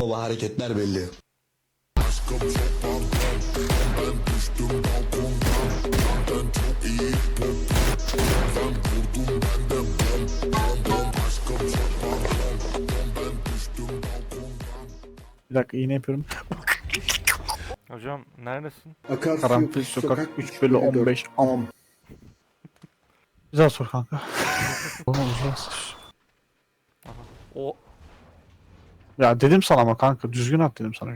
Baba hareketler belli. Bir dakika iğne yapıyorum. Hocam neredesin? Akarsu Karanfil sokak 3 bölü 15 amam. Güzel sor kanka. Oğlum güzel sor. O Ya dedim sana ama kanka düzgün at dedim sana.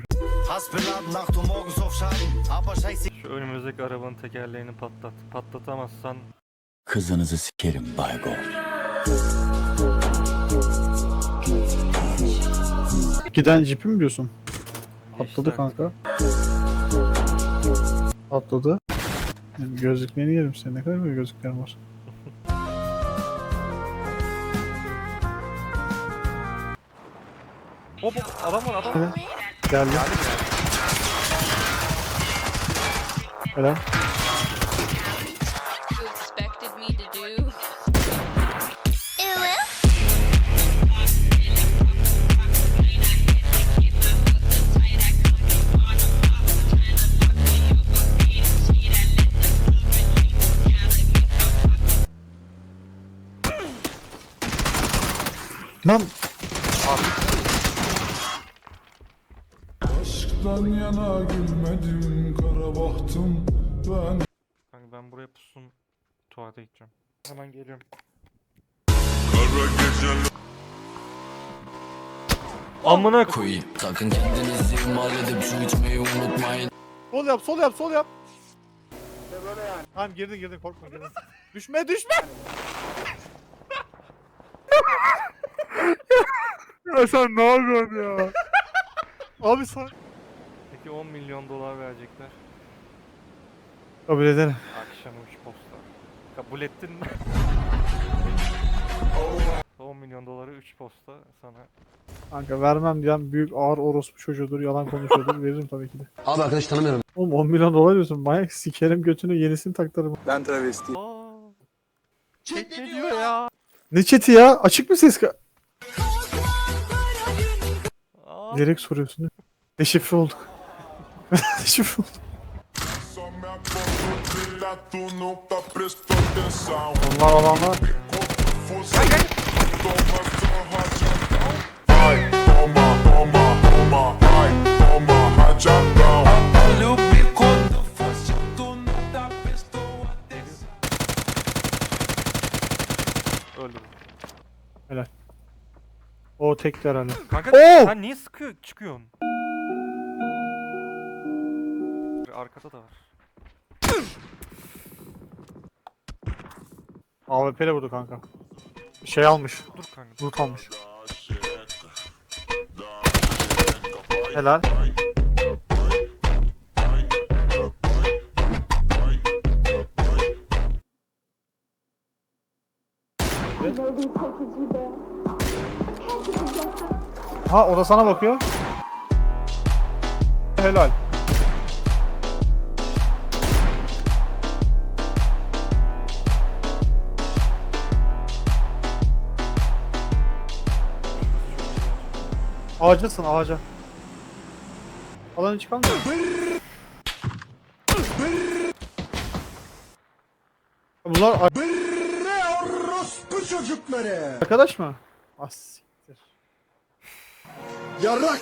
Şu önümüzdeki arabanın tekerleğini patlat. Patlatamazsan Kızınızı sikerim Baygo. Giden cipi mi diyorsun? Atladı kanka. Atladı. Gözlüklerini yerim senin. Ne kadar böyle gözlüklerin var. Hop hop adam var adam var. Geldi. Helal. you expected me to do. Lan Aşktan yana gülmedim kara bahtım ben Kanka ben buraya pusun tuvalete gideceğim. Hemen geliyorum. Amına koy. Koyayım. Sakın kendinizi ihmal edip su içmeyi unutmayın. sol yap sol yap sol yap. Tamam girdin girdin korkma girdin. düşme düşme. ya sen ne yapıyorsun ya? Abi sen... Peki 10 milyon dolar verecekler. Kabul ederim. Akşam 3 posta. Kabul ettin mi? 10 milyon doları 3 posta sana. Kanka vermem diyen büyük ağır orospu çocuğudur, yalan konuşuyordur. Veririm tabii ki de. Abi arkadaş tanımıyorum. Oğlum 10 milyon dolar diyorsun. Manyak sikerim götünü yenisini taktırırım. Ben travesti Aa. Chat ne diyor ya? Ne chat'i ya? Açık mı ses? ka- Aa. Direkt soruyorsun. değil mi? Deşifre olduk. Onlar olanlar. Öldüm. O tek herhalde. Kanka Oo! sen niye sıkıyor çıkıyorsun? Arkada da var. AWP ile vurdu kanka. Şey almış. Dur kanka. Loot almış. Helal. Ha o da sana bakıyor. Helal. Ağacasın ağaca. Alanı çıkan? Bunlar ar- orospu çocukları arkadaş mı? Ah siktir. Yarrak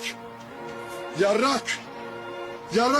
Yarrak Yarrak